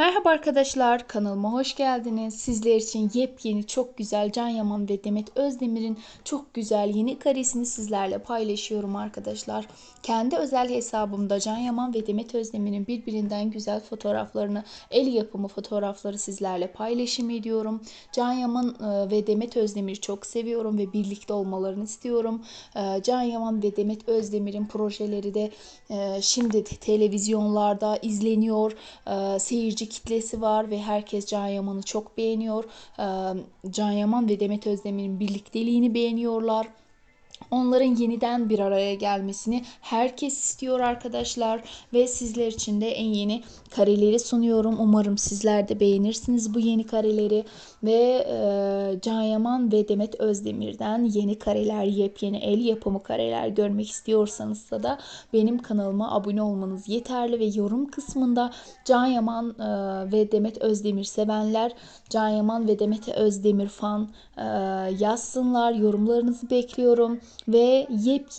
Merhaba arkadaşlar, kanalıma hoş geldiniz. Sizler için yepyeni, çok güzel Can Yaman ve Demet Özdemir'in çok güzel yeni karesini sizlerle paylaşıyorum arkadaşlar. Kendi özel hesabımda Can Yaman ve Demet Özdemir'in birbirinden güzel fotoğraflarını, el yapımı fotoğrafları sizlerle paylaşım ediyorum. Can Yaman e, ve Demet Özdemir'i çok seviyorum ve birlikte olmalarını istiyorum. E, Can Yaman ve Demet Özdemir'in projeleri de e, şimdi televizyonlarda izleniyor. E, Kitlesi var ve herkes Can Yaman'ı çok beğeniyor. Can Yaman ve Demet Özdemir'in birlikteliğini beğeniyorlar. Onların yeniden bir araya gelmesini herkes istiyor arkadaşlar ve sizler için de en yeni kareleri sunuyorum. Umarım sizler de beğenirsiniz bu yeni kareleri ve e, Can Yaman ve Demet Özdemir'den yeni kareler, yepyeni el yapımı kareler görmek istiyorsanız da benim kanalıma abone olmanız yeterli ve yorum kısmında Can Yaman e, ve Demet Özdemir sevenler Can Yaman ve Demet Özdemir fan e, yazsınlar. Yorumlarınızı bekliyorum ve yepyeni